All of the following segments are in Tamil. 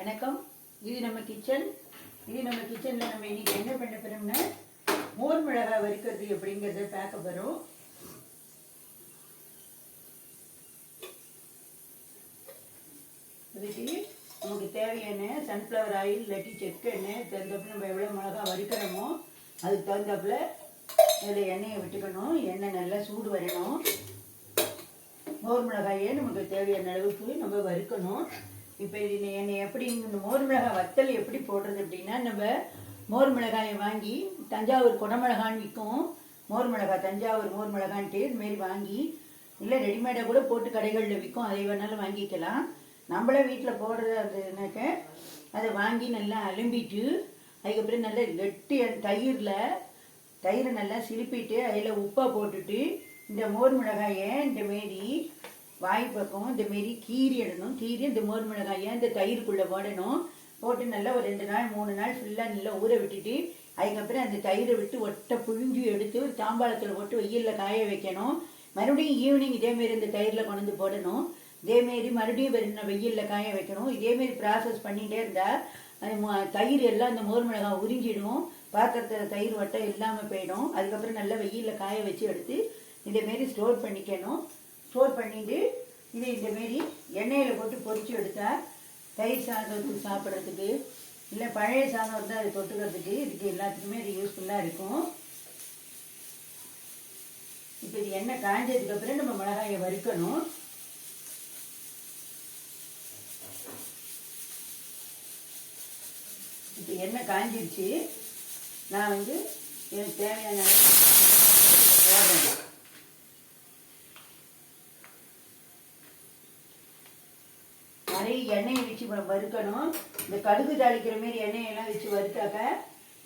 வணக்கம். இது நம்ம கிச்சன். இது நம்ம கிச்சனில் நம்ம இன்னைக்கு என்ன பண்ண போகிறோம்னா மோர் மிளகாய் வறுக்கிறது எப்படிங்கிறத பார்க்க போகிறோம் நமக்கு தேவையான சன்ஃப்ளவர் ஆயில் இல்லாட்டி செக்கு எண்ணெய் நம்ம எவ்வளோ மிளகா வறுக்கிறோமோ அதுக்கு தகுந்தாப்புல அதில் எண்ணெயை விட்டுக்கணும். எண்ணெய் நல்லா சூடு வரணும். மோர் மிளகாயே நமக்கு தேவையான அளவுக்கு நம்ம வறுக்கணும். இப்போ இது என்னை எப்படி இந்த மோர் மிளகாய் வத்தல் எப்படி போடுறது அப்படின்னா நம்ம மோர் மிளகாயை வாங்கி தஞ்சாவூர் குடமிளகான்னு விற்கும். மோர் மிளகாய் தஞ்சாவூர் மோர் மிளகான்ட்டு இதுமாரி வாங்கி இல்லை ரெடிமேடாக கூட போட்டு கடைகளில் விற்கும். அதை வேணாலும் வாங்கிக்கலாம். நம்மளே வீட்டில் போடுறது அதுனாக்க அதை வாங்கி நல்லா அலும்பிட்டு அதுக்கப்புறம் நல்லா கெட்டி தயிரில் தயிரை நல்லா சிலுப்பிட்டு அதில் உப்பை போட்டுட்டு இந்த மோர் மிளகாயை இந்த மாரி வாய் பக்கம் இந்த மாரி கீரி இடணும். கீரி இந்த மோர் மிளகாயை இந்த தயிருக்குள்ளே போடணும்? போட்டு நல்லா ஒரு ரெண்டு நாள் மூணு நாள் ஃபுல்லாக நல்லா ஊற விட்டுட்டு அதுக்கப்புறம் அந்த தயிரை விட்டு ஒட்டை புழிஞ்சு எடுத்து ஒரு தாம்பாளத்தில் போட்டு வெயிலில் காய வைக்கணும். மறுபடியும் ஈவினிங் இதேமாரி இந்த தயிரில் கொண்டு வந்து போடணும். இதேமாரி மறுபடியும் வெறும் வெயிலில் காய வைக்கணும். இதேமாரி ப்ராசஸ் பண்ணிகிட்டே இருந்தால் அது தயிர் எல்லாம் அந்த மோர் மிளகாய் உறிஞ்சிடும். பாத்திரத்தில் தயிர் வட்டம் இல்லாமல் போயிடும். அதுக்கப்புறம் நல்லா வெயிலில் காய வச்சு எடுத்து இதேமாரி ஸ்டோர் பண்ணிக்கணும். ஸ்டோர் பண்ணிட்டு இது இந்தமாரி எண்ணெயில் போட்டு பொறிச்சு எடுத்தா தயிர் சாதத்துக்கு சாப்பிட்றதுக்கு இல்லை பழைய சாதம் இருந்தால் அது தொட்டுக்கிறதுக்கு இதுக்கு எல்லாத்துக்குமே இது யூஸ்ஃபுல்லாக இருக்கும். இப்போ இது எண்ணெய் காஞ்சதுக்கு அப்புறம் நம்ம மிளகாயை வறுக்கணும். இப்போ எண்ணெய் காஞ்சிருச்சு. நான் வந்து எனக்கு தேவையான அளவு போடுறேன் நிறைய எண்ணெயை வச்சு வறுக்கணும். இந்த கடுகு தாளிக்கிற மாரி எண்ணெயெல்லாம் வச்சு வறுத்தாக்க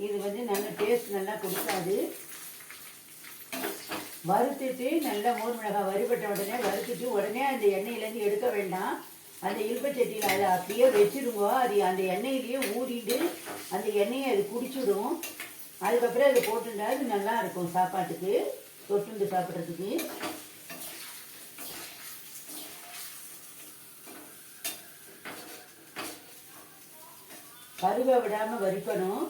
இது வந்து நல்ல டேஸ்ட் நல்லா கொடுக்காது. வறுத்துட்டு நல்லா மோர் மிளகாய் வறுபட்ட உடனே வறுத்துட்டு உடனே அந்த எண்ணெயிலேருந்து எடுக்க வேண்டாம். அந்த இருப்பச்சட்டியில் அதை அப்படியே வச்சிருங்க அது அந்த எண்ணெயிலேயே ஊறிட்டு அந்த எண்ணெயை அது குடிச்சிடும். அதுக்கப்புறம் அதை போட்டுட்டா அது நல்லா இருக்கும் சாப்பாட்டுக்கு தொட்டுண்டு சாப்பிட்றதுக்கு. கருவை விடாமல் வறுக்கணும்.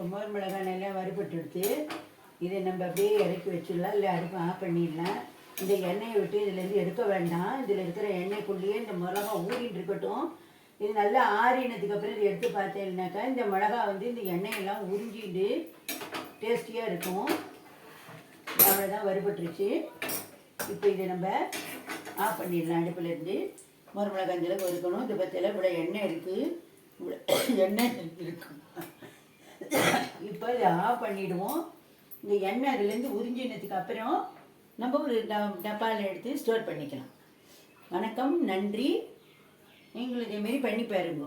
இப்போ மோர் மிளகாய் நல்லா வறுபட்டு எடுத்து இதை நம்ம அப்படியே இறக்கி வச்சிடலாம். இல்லை அடுப்பு ஆஃப் பண்ணிடலாம். இந்த எண்ணெயை விட்டு இதுலேருந்து எடுக்க வேண்டாம். இதில் இருக்கிற எண்ணெய்க்குள்ளேயே இந்த மிளகா ஊறிட்டு இருக்கட்டும். இது நல்லா ஆறினதுக்கு அப்புறம் இதை எடுத்து பார்த்தேன்னாக்கா இந்த மிளகா வந்து இந்த எண்ணெயெல்லாம் உறிஞ்சிட்டு டேஸ்டியாக இருக்கும். அவ்வளோதான் வறுபட்டுருச்சு. இப்போ இதை நம்ம ஆஃப் பண்ணிடலாம் அடுப்புலேருந்து. மோர் மிளகாய் இந்த வறுக்கணும். இந்த பற்றியில் இவ்வளோ எண்ணெய் இருக்குது இவ்வளோ எண்ணெய் இருக்குது இப்போ இதை ஆஃப் பண்ணிடுவோம். இந்த எண்ணெய் அதுலேருந்து உறிஞ்சினதுக்கு அப்புறம் நம்ம ஒரு ட- டப்பாவில் எடுத்து ஸ்டோர் பண்ணிக்கலாம். வணக்கம் நன்றி. நீங்களும் இதேமாரி பண்ணி பாருங்க.